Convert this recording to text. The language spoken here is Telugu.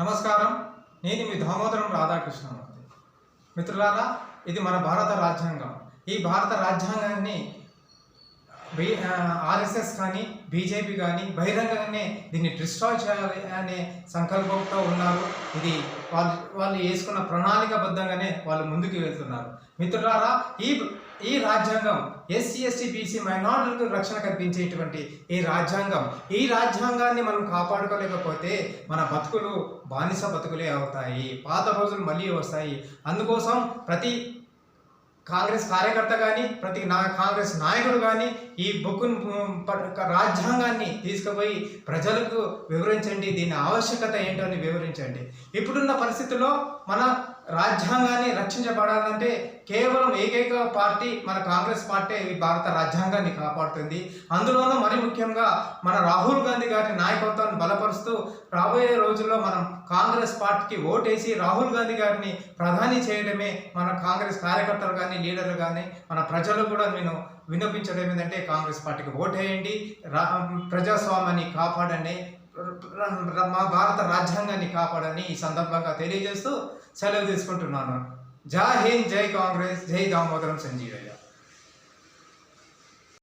నమస్కారం. నేను మీ దామోదరం రాధాకృష్ణమూర్తి మిత్రులారా ఇది మన భారత రాజ్యాంగం. ఈ భారత రాజ్యాంగాన్ని బీ ఆర్ఎస్ఎస్ కానీ బీజేపీ కానీ బహిరంగంగానే దీన్ని డిస్ట్రాయ్ చేయాలి అనే సంకల్పంతో ఉన్నారు. ఇది వాళ్ళు వాళ్ళు వేసుకున్న ప్రణాళికబద్ధంగానే వాళ్ళు ముందుకు వెళ్తున్నారు. మిత్రులారా ఈ ఈ రాజ్యాంగం ఎస్సీ ఎస్టీ బీసీ మైనార్టీలకు రక్షణ కల్పించేటువంటి ఈ రాజ్యాంగం ఈ రాజ్యాంగాన్ని మనం కాపాడుకోలేకపోతే మన బతుకులు బానిస బతుకులే అవుతాయి. పాత రోజులు మళ్ళీ వస్తాయి. అందుకోసం ప్రతి కాంగ్రెస్ కార్యకర్త కానీ ప్రతి నా కాంగ్రెస్ నాయకుడు కానీ ఈ బుక్కును రాజ్యాంగాన్ని తీసుకుపోయి ప్రజలకు వివరించండి. దీని ఆవశ్యకత ఏంటో అని వివరించండి. ఇప్పుడున్న పరిస్థితుల్లో మన రాజ్యాంగాన్ని రక్షించబడాలంటే కేవలం ఏకైక పార్టీ మన కాంగ్రెస్ పార్టీ ఈ భారత రాజ్యాంగాన్ని కాపాడుతుంది. అందులోనూ మరి ముఖ్యంగా మన రాహుల్ గాంధీ గారి నాయకత్వాన్ని బలపరుస్తూ రాబోయే రోజుల్లో మనం కాంగ్రెస్ పార్టీకి ఓటేసి రాహుల్ గాంధీ గారిని ప్రధాని చేయడమే మన కాంగ్రెస్ కార్యకర్తలు కానీ లీడర్లు కానీ మన ప్రజలు కూడా నేను విన్నపించడం ఏంటంటే కాంగ్రెస్ పార్టీకి ఓటేయండి రా ప్రజాస్వామ్యాన్ని కాపాడండి మా భారత రాజ్యాంగాన్ని కాపాడని ఈ సందర్భంగా తెలియజేస్తూ సెలవు తీసుకుంటున్నాను. జై హింద్ జై కాంగ్రెస్ జై దామోదరం సంజీవయ్య.